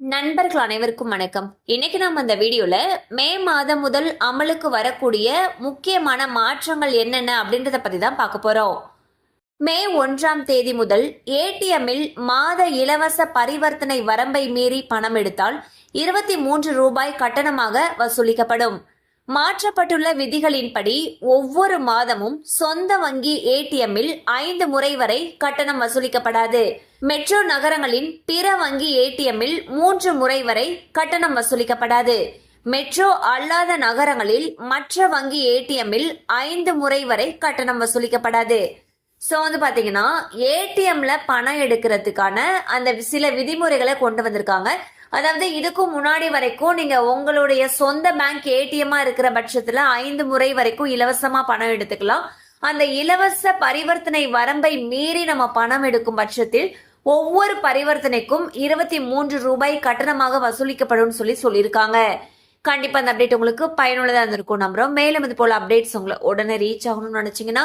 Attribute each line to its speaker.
Speaker 1: நண்பர்கள் அனைவருக்கும் வணக்கம். இன்னைக்கு நம்ம இந்த வீடியோல மே மாதம் முதல் அமலுக்கு வரக்கூடிய முக்கியமான மாற்றங்கள் என்னென்ன அப்படின்றத பத்தி தான் பார்க்க போறோம். மே ஒன்றாம் தேதி முதல் ஏடிஎம்மில் மாத இலவச பரிவர்த்தனை வரம்பை மீறி பணம் எடுத்தால் இருபத்தி மூன்று ரூபாய் கட்டணமாக வசூலிக்கப்படும். மாற்றப்பட்டுள்ள விதிகளின்படி ஒவ்வொரு மாதமும் சொந்த வங்கி ஏடிஎம்மில் ஐந்து முறை வரை கட்டணம் வசூலிக்கப்படாது. மெட்ரோ நகரங்களின் பிற வங்கி ஏடிஎம்மில் மூன்று முறை வரை கட்டணம் வசூலிக்கப்படாது. மெட்ரோ அல்லாத நகரங்களில் மற்ற வங்கி ஏடிஎம்மில் ஐந்து முறை வரை கட்டணம் வசூலிக்கப்படாது. ஸோ வந்து பார்த்தீங்கன்னா ஏடிஎம்ல பணம் எடுக்கிறதுக்கான அந்த சில விதிமுறைகளை கொண்டு வந்திருக்காங்க. அதாவது இதுக்கும் முன்னாடி வரைக்கும் நீங்க உங்களுடைய சொந்த பேங்க் ஏடிஎம்மா இருக்கிற பட்சத்துல ஐந்து முறை வரைக்கும் இலவசமா பணம் எடுத்துக்கலாம். அந்த இலவச பரிவர்த்தனை வரம்பை மீறி நம்ம பணம் எடுக்கும் பட்சத்தில் ஒவ்வொரு பரிவர்த்தனைக்கும் இருபத்தி மூன்று ரூபாய் கட்டணமாக வசூலிக்கப்படும் சொல்லி சொல்லியிருக்காங்க. கண்டிப்பா அந்த அப்டேட் உங்களுக்கு பயனுள்ளதா இருந்திருக்கும் நம்புறோம். மேலும் இது போல அப்டேட்ஸ் உங்களை உடனே ரீச் ஆகணும்னு நினைச்சீங்கன்னா